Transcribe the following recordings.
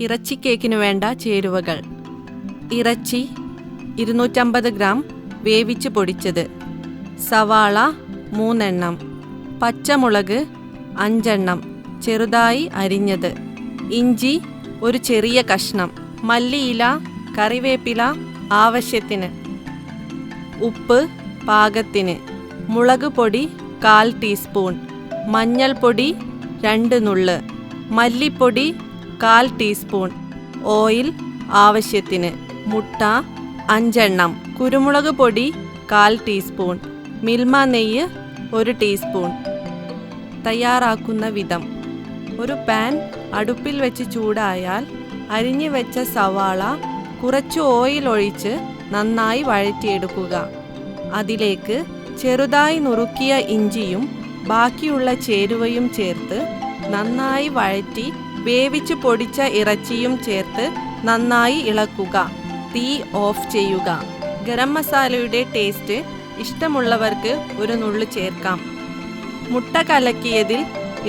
ഇറച്ചി കേക്കിന് വേണ്ട ചേരുവകൾ. ഇറച്ചി ഇരുന്നൂറ്റമ്പത് ഗ്രാം വേവിച്ച് പൊടിച്ചത്. സവാള മൂന്നെണ്ണം. പച്ചമുളക് അഞ്ചെണ്ണം. ചെറുതായി അരിഞ്ഞത്. ഇഞ്ചി ഒരു ചെറിയ കഷ്ണം. മല്ലിയില കറിവേപ്പില ആവശ്യത്തിന്. ഉപ്പ് പാകത്തിന്. മുളക് പൊടി കാൽ ടീസ്പൂൺ. മഞ്ഞൾപ്പൊടി രണ്ട് നുള്ള്. മല്ലിപ്പൊടി കാൽ ടീസ്പൂൺ ഓയിൽ ആവശ്യത്തിന് മുട്ട അഞ്ചെണ്ണം കുരുമുളക് പൊടി കാൽ ടീസ്പൂൺ മിൽമ നെയ്യ് ഒരു ടീസ്പൂൺ. തയ്യാറാക്കുന്ന വിധം. ഒരു പാൻ അടുപ്പിൽ വെച്ച് ചൂടായാൽ അരിഞ്ഞു വെച്ച സവാള കുറച്ച് ഓയിൽ ഒഴിച്ച് നന്നായി വഴറ്റിയെടുക്കുക. അതിലേക്ക് ചെറുതായി നുറുക്കിയ ഇഞ്ചിയും ബാക്കിയുള്ള ചേരുവയും ചേർത്ത് നന്നായി വഴറ്റി വേവിച്ച് പൊടിച്ച ഇറച്ചിയും ചേർത്ത് നന്നായി ഇളക്കുക. തീ ഓഫ് ചെയ്യുക. ഗരം മസാലയുടെ ടേസ്റ്റ് ഇഷ്ടമുള്ളവർക്ക് ഒരു നുള്ളു ചേർക്കാം. മുട്ട കലക്കിയതിൽ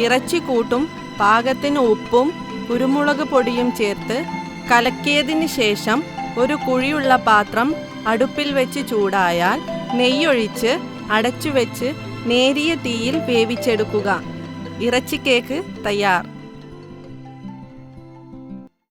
ഇറച്ചി കൂട്ടും പാകത്തിന് ഉപ്പും കുരുമുളക് പൊടിയും ചേർത്ത് കലക്കിയതിന് ശേഷം ഒരു കുഴിയുള്ള പാത്രം അടുപ്പിൽ വെച്ച് ചൂടായാൽ നെയ്യൊഴിച്ച് അടച്ചു വെച്ച് നേരിയ തീയിൽ വേവിച്ചെടുക്കുക. ഇറച്ചി കേക്ക് തയ്യാർ.